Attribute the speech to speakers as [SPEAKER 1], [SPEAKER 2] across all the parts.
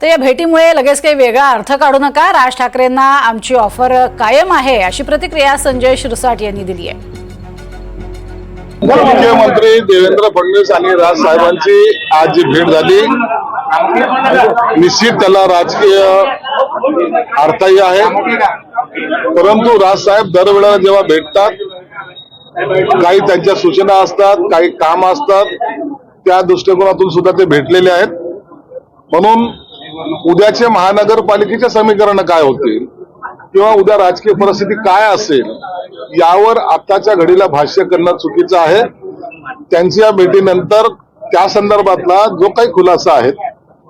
[SPEAKER 1] तर या भेटीमुळे लगेच काही वेगळा अर्थ काढू नका. राज ठाकरेंना आमची ऑफर कायम आहे अशी प्रतिक्रिया संजय शिरसाट यांनी दिली आहे.
[SPEAKER 2] मुख्यमंत्री देवेंद्र फडणवीस आणि राज साहेबांची आज जी भेट झाली निश्चित त्याला राजकीय अर्थही आहे. परंतु राज साहेब दरवेळेला जेव्हा भेटतात काही त्यांच्या सूचना असतात काही काम असतात त्या दृष्टिकोनातून सुद्धा ते भेटलेले आहेत. म्हणून उद्याचे महानगरपालिकेचे समीकरण काय होतील? किंवा उद्या राजकीय परिस्थिती काय असेल? यावर आताच्या घडीला भाष्य करणं चुकीचं आहे. त्यांच्या या भेटीनंतर त्या संदर्भातला जो काही खुलासा आहे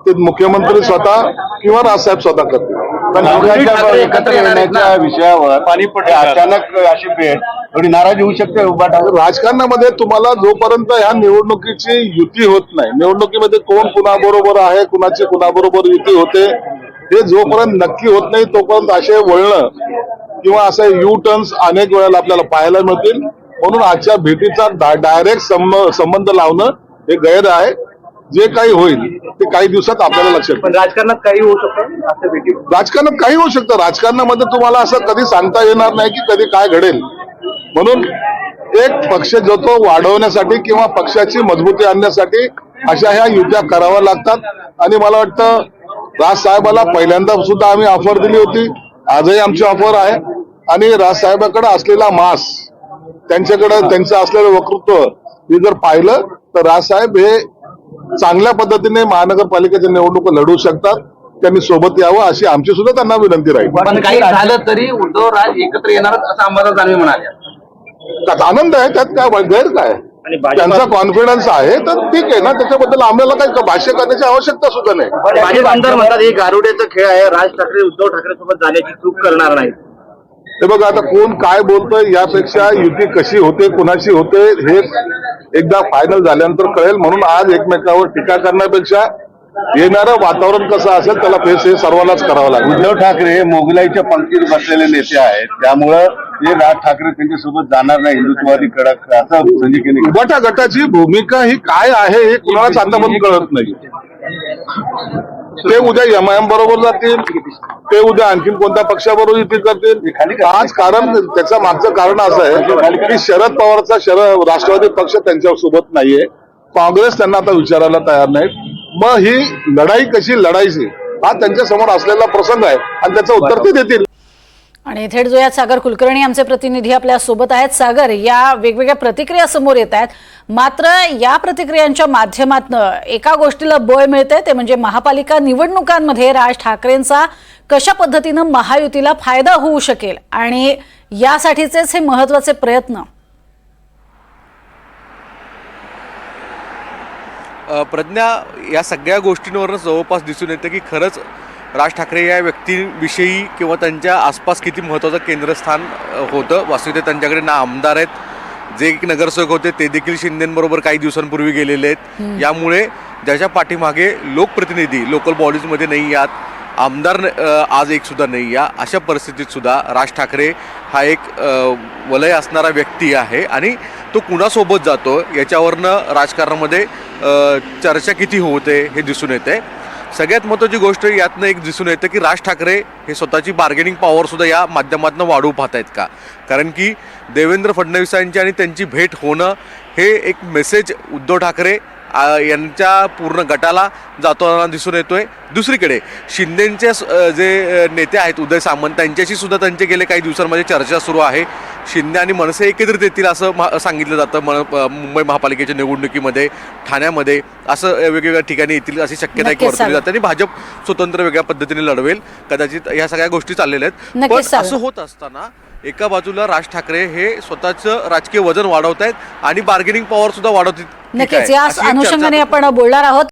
[SPEAKER 2] ते मुख्यमंत्री स्वतः किंवा राजसाहेब स्वतः करतील.
[SPEAKER 3] पण दोघांच्या एकत्र येण्याच्या विषयावर पाणी अचानक अशी भेट थोडी नाराजी होऊ शकते उभा ठाकरे?
[SPEAKER 2] राजकारणामध्ये तुम्हाला जोपर्यंत ह्या निवडणुकीची युती होत नाही निवडणुकीमध्ये कोण कुणाबरोबर आहे कुणाची कुणाबरोबर युती होते हे जोपर्यंत नक्की होत नाही तोपर्यंत असे वळणं किंवा असे यू टर्न्स अनेक वेळेला आपल्याला पाहायला मिळतील. म्हणून आजच्या भेटीचा डायरेक्ट संबंध लावणं हे गैर आहे. जे काही होईल ते काही दिवसात आपल्याला लक्षात येईल.
[SPEAKER 3] पण राजकारणात काही होऊ शकतं? असं भेटी
[SPEAKER 2] राजकारणात काही होऊ शकतं. राजकारणामध्ये तुम्हाला असं कधी सांगता येणार नाही की कधी काय घडेल. म्हणून एक पक्ष जो तो वाढवण्यासाठी किंवा पक्षाची मजबूती आणण्यासाठी अशा ह्या युत्या कराव्या लागतात. आणि मला वाटतं राज साहेबाला पहिल्यांदा सुद्धा आम्ही ऑफर दिली होती. आजही आमची ऑफर आहे. आणि राज साहेबाकडे असलेला मास त्यांच्याकडे त्यांचं असलेलं वक्तृत्व हे जर पाहिलं तर राज साहेब हे चांगल्या पद्धतीने महानगरपालिकेच्या निवडणुका लढवू शकतात. त्यांनी सोबत यावं अशी आमची सुद्धा त्यांना विनंती राहील.
[SPEAKER 4] पण काही झालं तरी उद्धव राज एकत्र येणारच असं अंबादास दानवे म्हणाले.
[SPEAKER 2] त्यात आनंद आहे त्यात काय गैर काय त्यांचा कॉन्फिडन्स आहे तर ठीक आहे ना. त्याच्याबद्दल आम्हाला काही भाष्य करण्याची आवश्यकता सुद्धा नाही.
[SPEAKER 4] भाजप आमदार म्हणतात हे गारुड्याचा खेळ आहे. राज ठाकरे उद्धव ठाकरे सोबत जाण्याची चूक करणार नाही
[SPEAKER 2] हे बघा आता कोण काय बोलतोय यापेक्षा युती कशी होते कुणाची होते हे एकदा फायनल झाल्यानंतर कळेल म्हणून आज एकमेकावर टीका करण्यापेक्षा येणारं वातावरण कसं असेल त्याला फेस हे सर्वांनाच करावं लागेल.
[SPEAKER 3] उद्धव ठाकरे हे मोगलाईच्या पंक्तीत बसलेले नेते आहेत. त्यामुळं हे राज ठाकरे त्यांच्यासोबत जाणार नाही. हिंदुत्ववादी कडक असं संजय केने
[SPEAKER 2] उभटा गटाची भूमिका ही काय आहे हे कुणालाच आतापर्यंत कळत नाही. ते उद्या एमआयएम बरोबर जातील. ते उद्या आणखीन कोणत्या पक्षाबरोबर युती करतील? आज कारण त्याचं मागचं कारण असं आहे की शरद पवारचा शरद राष्ट्रवादी पक्ष त्यांच्यासोबत नाहीये. काँग्रेस त्यांना आता विचारायला तयार नाहीत. मग ही लढाई कशी लढायची हा त्यांच्यासमोर असलेला प्रसंग आहे आणि त्याचं उत्तर ते देतील.
[SPEAKER 1] आणि थेट जोयात सागर कुलकर्णी आमचे प्रतिनिधी आपल्यासोबत आहेत. सागर या वेगवेगळ्या प्रतिक्रिया समोर येत आहेत. मात्र या प्रतिक्रियांच्या माध्यमातनं एका गोष्टीला बळ मिळते ते म्हणजे महापालिका निवडणुकांमध्ये राज ठाकरेंचा कशा पद्धतीनं महायुतीला फायदा होऊ शकेल आणि यासाठीचेच हे महत्त्वाचे प्रयत्न?
[SPEAKER 5] प्रज्ञा या सगळ्या गोष्टींवरच जवळपास दिसून येतं की खरंच राज ठाकरे या व्यक्तीविषयी किंवा त्यांच्या आसपास किती महत्त्वाचं केंद्रस्थान होतं? वास्तविकता त्यांच्याकडे ना आमदार आहेत. जे एक नगरसेवक होते ते देखील शिंदेबरोबर काही दिवसांपूर्वी गेलेले आहेत. यामुळे ज्याच्या पाठीमागे लोकप्रतिनिधी लोकल बॉडीजमध्ये नाही यात आमदार आज एक सुद्धा नाही या अशा परिस्थितीत सुद्धा राज ठाकरे हा एक वलय असणारा व्यक्ती आहे आणि तो कुणासोबत जातो? याच्यावरनं राजकारणामध्ये चर्चा किती होते हे दिसून येते सगळ्यात महत्त्वाची गोष्ट यातनं एक दिसून येतं की राज ठाकरे हे स्वतःची बार्गेनिंग पॉवरसुद्धा या माध्यमातून वाढवू पाहत आहेत का? कारण की देवेंद्र फडणवीसांची आणि त्यांची भेट होणं हे एक मेसेज उद्धव ठाकरे यांच्या पूर्ण गटाला जाताना दिसून येतो आहे दुसरीकडे शिंदेंच्या जे नेते आहेत उदय सामंत त्यांच्याशी सुद्धा त्यांचे गेले काही दिवसांमध्ये चर्चा सुरू आहे. शिंदे आणि मनसे एकत्रित येतील असं महा- सांगितलं जातं मन मुंबई महापालिकेच्या निवडणुकीमध्ये ठाण्यामध्ये असं वेगवेगळ्या ठिकाणी येतील अशी शक्यता एक वर्तवली. जाते आणि भाजप स्वतंत्र वेगळ्या पद्धतीने लढवेल कदाचित ह्या सगळ्या गोष्टी चाललेल्या आहेत पण. असं होत असताना एका बाजूला राज ठाकरे हे स्वतःचं राजकीय वजन वाढवत आहेत आणि बार्गेनिंग पॉवर सुद्धा वाढवत
[SPEAKER 1] नक्कीच. या अनुषंगाने आपण बोलणार आहोत